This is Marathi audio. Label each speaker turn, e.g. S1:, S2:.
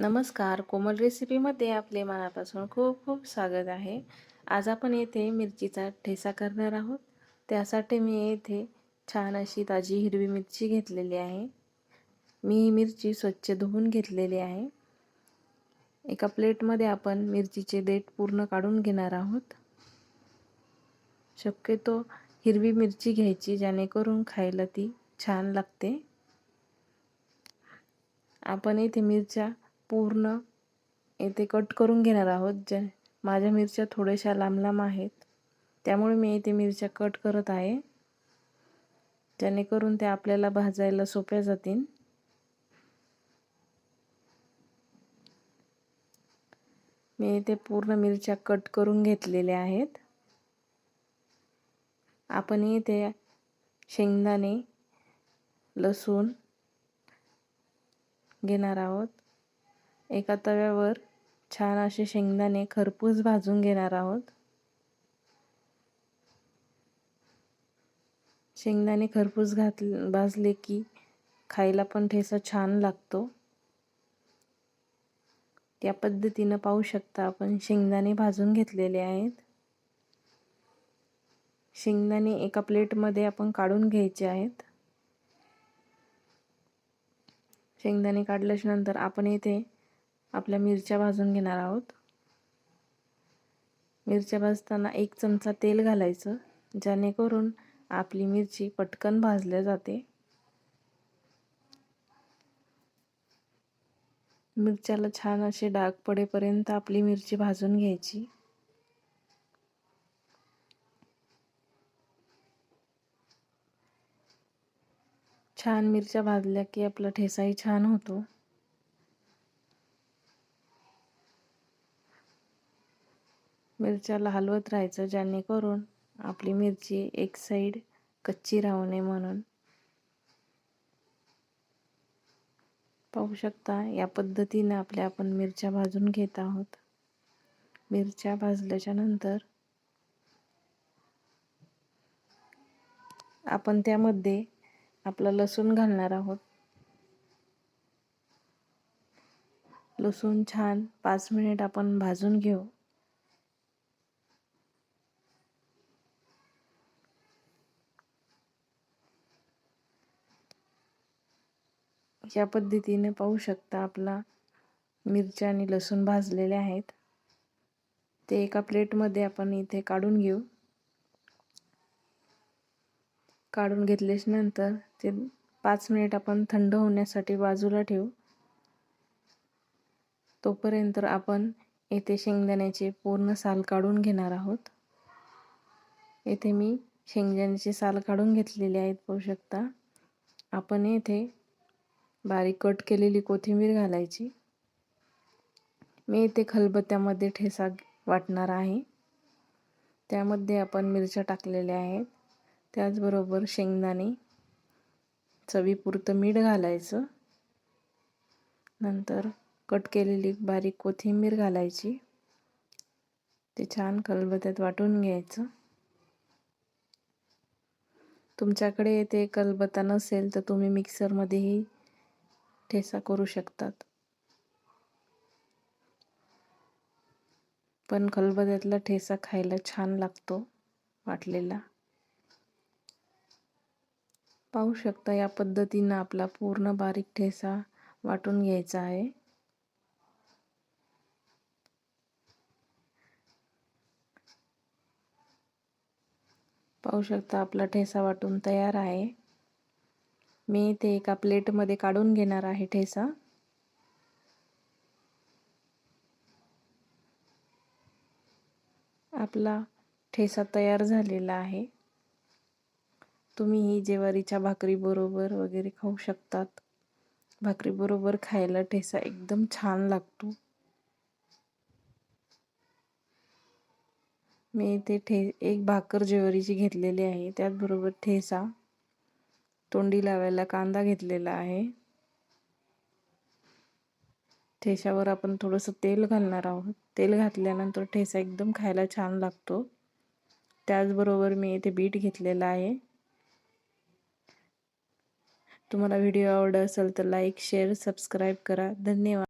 S1: नमस्कार. कोमल रेसिपीमध्ये आपले मनापासून खूप खूप स्वागत आहे. आज आपण येथे मिरचीचा ठेसा करणार आहोत. त्यासाठी मी येथे छान अशी ताजी हिरवी मिरची घेतलेली आहे. मी ही मिरची स्वच्छ धुवून घेतलेली आहे. एका प्लेटमध्ये आपण मिरचीचे देठ पूर्ण काढून घेणार आहोत. शक्यतो हिरवी मिरची घ्यायची जेणेकरून खायला ती छान लागते. आपण येथे मिरच्या पूर्ण येथे कट करून घेणार आहोत. ज्या माझ्या मिरच्या थोड्याशा लांब लांब आहेत. त्यामुळे मी येथे मिरच्या कट करत आहे. जेणेकरून ते आपल्याला भाजायला सोप्या जातील. मी येथे पूर्ण मिरच्या कट करून घेतलेल्या आहेत. आपण येथे शेंगदाणे लसूण घेणार आहोत. एका तव्यावर छान असे शेंगदाणे खरपूस भाजून घेणार आहोत. शेंगदाणे खरपूस घात भाजले की खायला पण ठेसा छान लागतो. त्या पद्धतीनं पाहू शकता आपण शेंगदाणे भाजून घेतलेले आहेत. शेंगदाणे एका प्लेटमध्ये आपण काढून घ्यायचे आहेत. शेंगदाणे काढल्याच्या नंतर आपण येथे आपल्या मिरच्या भाजून घेणार आहोत. मिरच्या भाजताना एक चमचा तेल घालायचं जेणेकरून आपली मिरची पटकन भाजल्या जाते. मिरच्याला छान असे डाग पडेपर्यंत आपली मिरची भाजून घ्यायची. छान मिरच्या भाजल्या की आपला ठेसाही छान होतो. मिरच्याला हलवत राहायचं जेणेकरून आपली मिरची एक साईड कच्ची राहू नये म्हणून. पाहू शकता या पद्धतीने आपल्या आपण मिरच्या भाजून घेत आहोत. मिरच्या भाजल्याच्या नंतर आपण त्यामध्ये आपला लसूण घालणार आहोत. लसूण छान पाच मिनिट आपण भाजून घेऊ. या पद्धतीने पाहू शकता आपला मिरच्या आणि लसूण भाजलेले आहेत. ते एका प्लेटमध्ये आपण इथे काढून घेऊ. काढून घेतल्यानंतर ते पाच मिनिट आपण थंड होण्यासाठी बाजूला ठेवू. तोपर्यंत आपण येथे शेंगदाण्याचे पूर्ण साल काढून घेणार आहोत. येथे मी शेंगदाण्याचे साल काढून घेतलेले आहेत पाहू शकता. आपण येथे बारीक कट केलेली कोथिंबीर घालायची. मी इथे खलबत्त्यामध्ये ठेसा वाटणार आहे. त्यामध्ये आपण मिरच्या टाकलेल्या आहेत. त्याचबरोबर शेंगदाणे चवीपुरतं मीठ घालायचं. नंतर कट केलेली बारीक कोथिंबीर घालायची. ते छान खलबत्त्यात वाटून घ्यायचं. तुमच्याकडे ते कलबत्ता नसेल तर तुम्ही मिक्सरमध्येही ठेसा करू शकतात. पण खलबत्यातला ठेसा खायला छान लागतो वाटलेला. पाहू शकता या पद्धतीनं आपला पूर्ण बारीक ठेसा वाटून घ्यायचा आहे. पाहू शकता आपला ठेसा वाटून तयार आहे. मी ते एका प्लेटमध्ये काढून घेणार आहे ठेसा आपला ठेसा तयार झालेला आहे. तुम्ही ही ज्वारीच्या भाकरीबरोबर वगैरे खाऊ शकतात. भाकरीबरोबर खायला ठेसा एकदम छान लागतो. मी इथे ठे एक भाकर ज्वारीची घेतलेली आहे. त्याचबरोबर ठेसा तोंडी लावायला कांदा घेतलेला आहे. ठेशावर आपण थोडंसं तेल घालणार आहोत. तेल घातल्यानंतर ठेसा एकदम खायला छान लागतो. त्याचबरोबर मी इथे बीट घेतलेला आहे. तुम्हाला व्हिडिओ आवडत असेल तर लाईक शेअर सबस्क्राईब करा. धन्यवाद.